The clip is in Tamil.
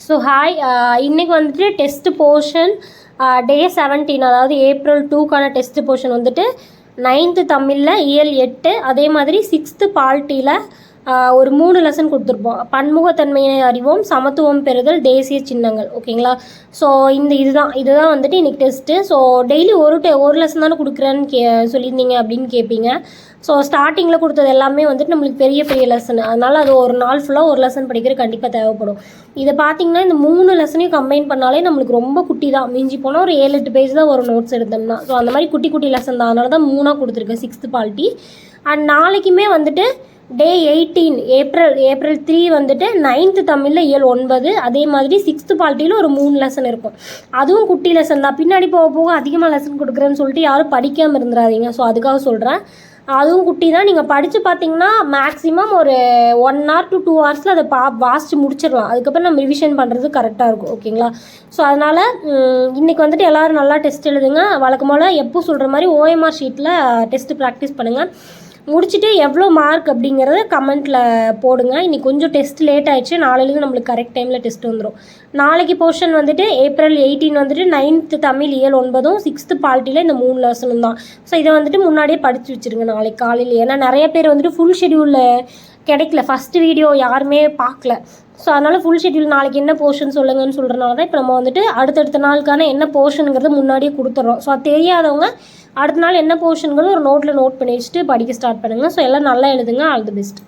ஸோ ஹாய் uh, இன்றைக்கி வந்துட்டு டெஸ்ட் போர்ஷன் டே செவன்டீன் அதாவது ஏப்ரல் டூக்கான டெஸ்ட் போர்ஷன் வந்துட்டு நைன்த்து தமிழில் இயல் எட்டு அதே மாதிரி சிக்ஸ்த்து பால்ட்டியில் ஒரு மூணு லெசன் கொடுத்துருப்போம். பன்முகத்தன்மையை அறிவோம் சமத்துவம் பெறுதல் தேசிய சின்னங்கள். ஓகேங்களா? ஸோ இந்த இதுதான். இதுதான் வந்துட்டு இன்றைக்கி டெஸ்ட்டு ஸோ டெய்லி ஒரு டே ஒரு லெசன் தானே கொடுக்குறேன்னு கே சொல்லியிருந்தீங்க அப்படின்னு கேட்பீங்க ஸோ ஸ்டார்டிங்கில் கொடுத்தது எல்லாமே வந்துட்டு நம்மளுக்கு பெரிய பெரிய லெசன் அதனால் அது ஒரு நாள் ஃபுல்லாக ஒரு லெசன் படிக்கிறது கண்டிப்பாக தேவைப்படும். இதை பார்த்தீங்கன்னா இந்த மூணு லெசனையும் கம்பைன் பண்ணாலே நம்மளுக்கு ரொம்ப குட்டி தான். மிஞ்சி போனால் ஒரு ஏழு எட்டு பேஜ் தான் ஒரு நோட்ஸ் எடுத்தோம்னா. ஸோ அந்த மாதிரி குட்டி குட்டி லெசன் தான். அதனால தான் மூணாக கொடுத்துருக்கேன் சிக்ஸ்த்து பால்ட்டி அண்ட் நாளைக்குமே வந்துட்டு day eighteen April April three வந்துட்டு நைன்த்து தமிழில் இயல் ஒன்பது. அதே மாதிரி சிக்ஸ்த்து பால்ட்டியில் ஒரு மூணு லெசன் இருக்கும். அதுவும் குட்டி லெசன் தான். பின்னாடி போக போக அதிகமாக லெசன் கொடுக்குறேன்னு சொல்லிட்டு யாரும் படிக்காமல் இருந்துடாதீங்க ஸோ அதுக்காக சொல்கிறேன் அதுவும் குட்டி தான். நீங்கள் படித்து பார்த்தீங்கன்னா மேக்ஸிமம் ஒரு ஒன் ஹவர் டு டூ ஹவர்ஸில் அதை பா வாசித்து முடிச்சிடலாம். அதுக்கப்புறம் நம்ம ரிவிஷன் பண்ணுறது கரெக்டாக இருக்கும். ஓகேங்களா ஸோ அதனால் இன்றைக்கி வந்துட்டு எல்லோரும் நல்லா டெஸ்ட் எழுதுங்க. வழக்கம் போல் எப்போ சொல்கிற மாதிரி ஓஎம்ஆர் ஷீட்டில் டெஸ்ட்டு ப்ராக்டிஸ் பண்ணுங்கள் முடிச்சுட்டு எவ்வளோ மார்க் அப்படிங்கிறத கமெண்ட்டில் போடுங்க. இன்னைக்கு கொஞ்சம் டெஸ்ட் லேட் ஆயிடுச்சு. நாளையிலேருந்து நம்மளுக்கு கரெக்ட் டைமில் டெஸ்ட் வந்துடும் நாளைக்கு போர்ஷன் வந்துட்டு ஏப்ரல் எயிட்டீன் வந்துட்டு நைன்த்து தமிழ் இயல் ஒன்பதும் சிக்ஸ்த்து பால்ட்டியில் இந்த மூணு லெசனும் தான். ஸோ இதை வந்துட்டு முன்னாடியே படித்து வச்சுருங்க நாளைக்கு காலையில் ஏன்னா நிறைய பேர் வந்துட்டு ஃபுல் ஷெடியூலில் கிடைக்கல. ஃபஸ்ட்டு வீடியோ யாருமே பார்க்கல. ஸோ அதனால் ஃபுல் ஷெட்யூல் நாளைக்கு என்ன போர்ஷன் சொல்லுங்கன்னு சொல்கிறனால தான் இப்போ நம்ம வந்துட்டு அடுத்தடுத்த நாளுக்கான என்ன போர்ஷனுங்கிறத முன்னாடியே கொடுத்துட்றோம். ஸோ அது தெரியாதவங்க அடுத்த நாள் என்ன போர்ஷனுங்கிறது ஒரு நோட்டில் நோட் பண்ணி வச்சுட்டு படிக்க ஸ்டார்ட் பண்ணுங்கள் ஸோ எல்லாம் நல்லா எழுதுங்க. All the best